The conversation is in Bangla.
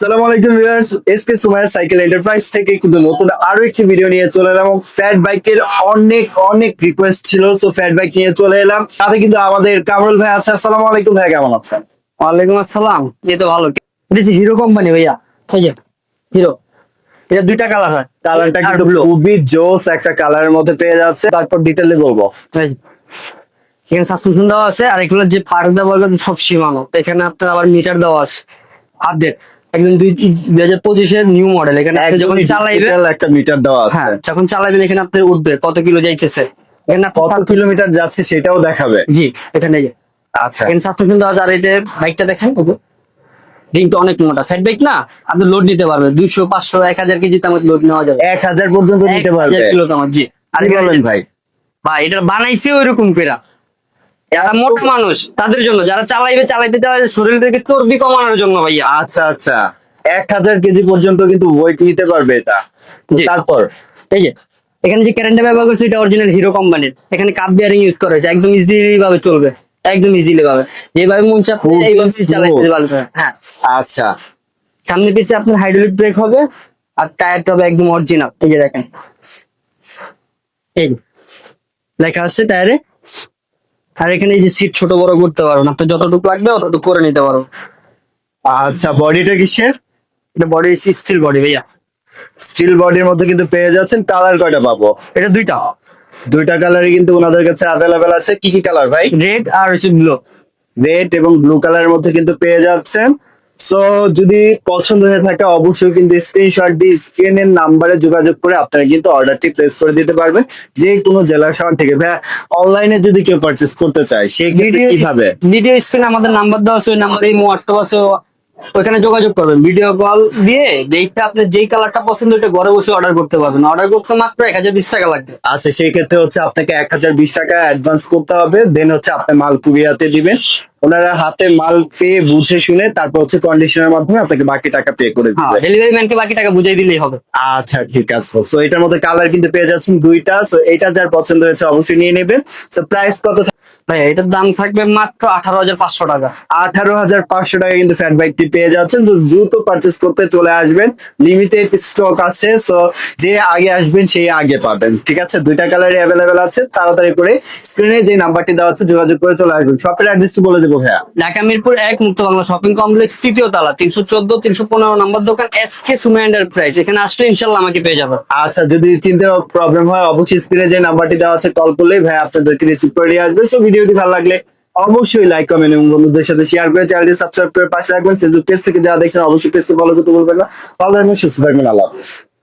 সালাম আলাইকুম viewers SK Sumaiya cycle enterprise থেকে কিন্তু নতুন আরও একটি ভিডিও নিয়ে চলে এলাম এবং ফ্যাট বাইকের অনেক অনেক রিকোয়েস্ট ছিল সো ফ্যাট বাইক নিয়ে চলে এলাম। সাথে কিন্তু আমাদের কামরুল ভাই আছে। আসসালামু আলাইকুম ভাই কেমন আছেন? ওয়ালাইকুম আসসালাম। এই তো ভালো। এটা হিরো কোম্পানি ভাইয়া। হিরো এটা দুইটা কালার হয়। কালারটা আর কিন্তু খুবই জোস একটা কালারের মধ্যে পেয়ে যাচ্ছে। তারপর ডিটেলে বলব। এখানে সাসপেনশন দেওয়া আছে আর এগুলো যে পার্ক দেওয়া সব সীমানো। এখানে আপনার আবার মিটার দেওয়া আছে। আপডেট একদম দুই দুই হাজার পঁচিশের নিউ মডেল এখানে যখন একদমই চালাইবে একটা মিটার দেওয়া হ্যাঁ যখন চালাইবেন এখানে আপনার উঠবে কত কিলো যাইতেছে। এখানে আপনি কত কিলোমিটার যাচ্ছে সেটাও দেখাবে। জি এখানে আচ্ছা। এখানে সাসপেনশন দেওয়া আর এটা বাইকটা দেখেন রিংটা অনেক মোটা। ফ্যাট বাইক না আপনি লোড নিতে পারবে দুইশো পাঁচশো এক হাজার কেজিতে আমাকে লোড নেওয়া যাবে। এক হাজার পর্যন্ত নিতে পারবে। কিলো তোমার জি। আর বলেন ভাই? ভাই এটা বানাইছে ওইরকম পেরা যারা মোটা মানুষ তাদের জন্য যারা চালাইবে চালাইতে চালাইতে শরীর থেকে চর্বি কমানোর জন্য ভাইয়া। আচ্ছা আচ্ছা। এক হাজার কেজি পর্যন্ত কিন্তু ওয়েট নিতে পারবে এটা। তারপর? এই যে এখানে যে কারেন্টটা ব্যবহার করছে এটা অরিজিনাল হিরো কোম্পানির এখানে কাপ বিয়ারিং ইউজ করা হয়েছে একদম ইজিলি ভাবে চলবে। একদম ইজিলি ভাবে। যেভাবে মন চাপ এইভাবে। চালাইতে পারবে। হ্যাঁ। আচ্ছা। সামনে পিছে আপনার হাইড্রোলিক ব্রেক হবে আর টায়ারটা হবে একদম অরিজিনাল এই যে দেখেন। এই লেখা আছে টায়ারে আর এখানে এই যে সিট ছোট বড় করতে পারো না। তো যতটুকু লাগবে ততটুকু করে নিতে পারব আচ্ছা বডিটা কিসের? এটা বডি স্টিল বডি ভাইয়া। স্টিল বডির মধ্যে কিন্তু পেয়ে যাচ্ছেন কালার কয়টা পাবো? এটা দুইটা। দুইটা কালারই কিন্তু ওনাদের কাছে অ্যাভেলেবেল আছে। কি কি কালার ভাই? রেড আর হচ্ছে ব্লু রেড এবং ব্লু কালারের মধ্যে কিন্তু পেয়ে যাচ্ছেন। সো যদি পছন্দ হয়ে থাকে অবশ্যই কিন্তু স্ক্রিনশট দিয়ে স্ক্রিনের নাম্বারে যোগাযোগ করে আপনারা কিন্তু অর্ডারটি প্লেস করে দিতে পারবেন। যে কোনো জেলা শহর থেকে। ভাই অনলাইনে যদি কেউ পারচেস করতে চায় সে কীভাবে? ভিডিও স্ক্রিনে আমাদের নাম্বার দেওয়া আছে ওই নাম্বারে এই হোয়াটসঅ্যাপ আছে ওইখানে যোগাযোগ করবেন ভিডিও কল দিয়ে যেইটা আপনার যেই কালারটা পছন্দ ওইটা ঘরে বসে অর্ডার করতে পারবেন। অর্ডার করতে মাত্র এক হাজার বিশ টাকা লাগবে। আচ্ছা সেই ক্ষেত্রে হচ্ছে আপনাকে এক হাজার বিশ টাকা অ্যাডভান্স করতে হবে দেন হচ্ছে আপনি মাল কুরিয়াতে দিবেন। ওনারা হাতে মাল পেয়ে বুঝে শুনে তারপর হচ্ছে কন্ডিশনের মাধ্যমে আপনাকে বাকি টাকা পে করে দিবে। ডেলিভারি ম্যানকে বাকি টাকা বুঝাই দিলেই হবে। আচ্ছা ঠিক আছে। সো এটার মধ্যে কালার কিন্তু পেয়ে যাচ্ছেন দুইটা। সো এটা যার পছন্দ হয়েছে অবশ্যই নিয়ে নেবেন। সো প্রাইস কত ভাই এটার দাম থাকবে মাত্র আঠারো হাজার পাঁচশো টাকা। আঠারো হাজার পাঁচশো টাকা কিন্তু ফ্যাট বাইকটি পেয়ে যাচ্ছেন। তো দ্রুত পারচেস করতে চলে আসবেন। লিমিটেড স্টক আছে সো যে আগে আসবেন সেই আগে পাবেন ঠিক আছে? দুইটা কালারই অ্যাভেলেবেল আছে তাড়াতাড়ি করে স্ক্রিনে যে নাম্বারটি দেওয়া আছে যোগাযোগ করে চলে আসবেন। শপের অ্যাড্রেসটি বলে দেবো ভাইয়া। ঢাকা মিরপুর এক মুক্ত বাংলা শপিং কমপ্লেক্স তৃতীয় তালা তিনশো চোদ্দ তিনশো পনেরো নম্বর দোকান এস কে সুমা এন্টারপ্রাইজ এখানে আসলে ইনশাল্লাহ আমাকে পেয়ে যাবে আচ্ছা যদি চিনতে প্রবলেম হয় অবশ্যই স্ক্রিনে যে নাম্বারটি দেওয়া আছে কল করলেই ভাই আপনাদেরকে রিসিভ করে নিয়ে আসবে। সো ভিডিওটি ভালো লাগলে অবশ্যই লাইক কমেন্ট এবং বন্ধুদের সাথে শেয়ার করে চ্যানেলটি সাবস্ক্রাইব করে পাশে রাখবেন ফেসবুক পেজ থেকে যারা দেখছেন, অবশ্যই পেজটি ফলো করতে বলবেন না ভালো থাকবেন, সুস্থ থাকবেন, আল্লাহ হাফেজ।